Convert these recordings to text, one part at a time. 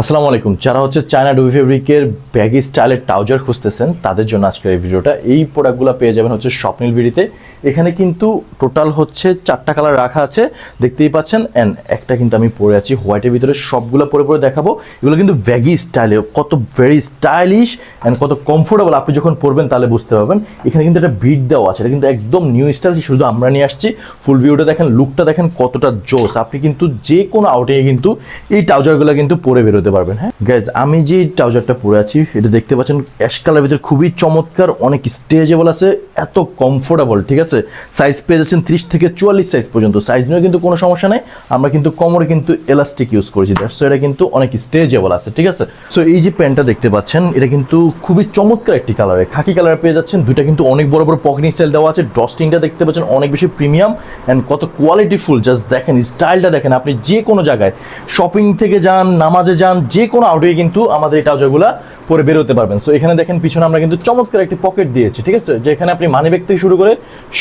আসসালামু আলাইকুম। যারা হচ্ছে চায়না ডুবি ফেব্রিকের ব্যাগি স্টাইলের ট্রাউজার খুঁজতেছেন, তাদের জন্য আজকের এই ভিডিওটা। এই প্রোডাক্টগুলো পেয়ে যাবেন হচ্ছে স্বপ্নিল বিড়িতে এখানে কিন্তু টোটাল হচ্ছে চারটা কালার রাখা আছে। দেখতেই পাচ্ছেন অ্যান্ড একটা কিন্তু আমি পরে আছি হোয়াইটের ভিতরে সবগুলো পরে পরে দেখাবো। এগুলো কিন্তু ব্যাগি স্টাইলে কত ভেরি স্টাইলিশ অ্যান্ড কত কমফোর্টেবল আপনি যখন পরবেন তাহলে বুঝতে পারবেন। এখানে কিন্তু একটা বিট দেওয়া আছে, এটা কিন্তু একদম নিউ স্টাইল শুধু আমরা নিয়ে আসছি। ফুল ভিউটা দেখেন লুকটা দেখেন কতটা জোস। আপনি কিন্তু যে কোনো আউটিংয়ে কিন্তু এই ট্রাউজারগুলো কিন্তু পরে বেরোতে পারবেন হ্যাঁ? গ্যাস আমি যে ট্রাউজারটা পরে আছি, এটা দেখতে পাচ্ছেন অ্যাশ কালার ভিতরে খুবই চমৎকার, অনেক স্ট্রেচেবল আছে, এত কমফোর্টেবল ঠিক আছে? সাইজ পেয়ে যাচ্ছেন ত্রিশ থেকে চুয়াল্লিশ সাইজ পর্যন্ত। সাইজ নিয়ে কিন্তু কোনো সমস্যা নেই, আমরা কিন্তু কোমরে কিন্তু এলাস্টিক ইউজ করেছি। সো এটা কিন্তু অনেক স্ট্রেচেবল আছে, ঠিক আছে? সো এই যে প্যান্টটা দেখতে পাচ্ছেন, এটা কিন্তু খুবই চমৎকার একটি কালারে খাকি কালার পেয়ে যাচ্ছেন, দুইটা কিন্তু অনেক বড় বড় পকেটিং স্টাইল দেওয়া আছে। ড্রস্টিংটা দেখতে পাচ্ছেন, অনেক বেশি প্রিমিয়াম অ্যান্ড কত কোয়ালিটিফুল জাস্ট দেখেন স্টাইলটা দেখেন। আপনি যে কোনো জায়গায় শপিং থেকে যান, নামাজে যান যে কোনো আউটে কিন্তু আমাদের এই ট্রাউজারগুলো পরে বেরোতে পারবেন। সো এখানে দেখেন পিছনে আমরা কিন্তু চমৎকার একটি পকেট দিয়েছি, ঠিক আছে? যেখানে আপনি মানি ব্যাগ থেকে শুরু করে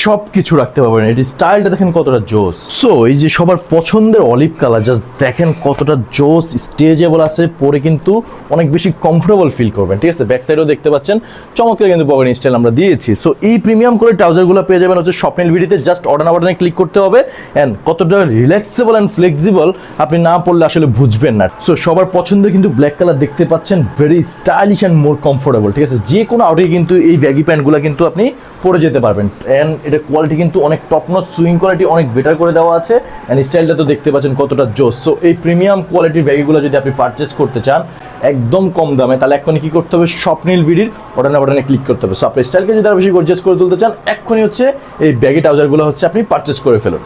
সব কিছু রাখতে পারবেন। এটি স্টাইলটা দেখেন কতটা জোস। সো এই যে সবার পছন্দের অলিভ কালার জাস্ট দেখেন কতটা জোস স্টেজেবল আছে, পরে কিন্তু অনেক বেশি কমফোর্টেবল ফিল করবেন, ঠিক আছে? ব্যাক সাইডেও দেখতে পাচ্ছেন, চমৎকার কিন্তু পকেট স্টাইল আমরা দিয়েছি। সো এই প্রিমিয়াম করে ট্রাউজারগুলো পেয়ে যাবেন হচ্ছে স্বপ্নের ভিডিওতে জাস্ট অর্ডার বাটনে ক্লিক করতে হবে অ্যান্ড কতটা রিল্যাক্সেবল অ্যান্ড ফ্লেক্সিবল আপনি না পড়লে আসলে বুঝবেন না। সো সবার পছন্দের কিন্তু ব্ল্যাক কালার দেখতে পাচ্ছেন very stylish and more comfortable ঠিক আছে? যে কোনো আউটে কিন্তু এই ব্যাগি প্যান্টগুলো কিন্তু আপনি পরে যেতে পারবেন। অ্যান্ড এটা কোয়ালিটি কিন্তু অনেক টপ নচ সুইং কোয়ালিটি অনেক বেটার করে দেওয়া আছে। অ্যান্ড স্টাইলটা তো দেখতে পাচ্ছেন কতটা জোস। সো এই প্রিমিয়াম কোয়ালিটির ব্যাগিগুলো যদি আপনি পারচেস করতে চান, একদম কম দামে, তাহলে এক্ষুনি কি করতে হবে? স্বপ্নিল বিডির অর্ডার বাটনে ক্লিক করতে হবে। সো আপনার স্টাইলকে যদি আরও বেশি গর্জিয়াস করে তুলতে চান, এক্ষুনি হচ্ছে এই ব্যাগি ট্রাউজারগুলো হচ্ছে আপনি পারচেস করে ফেলুন।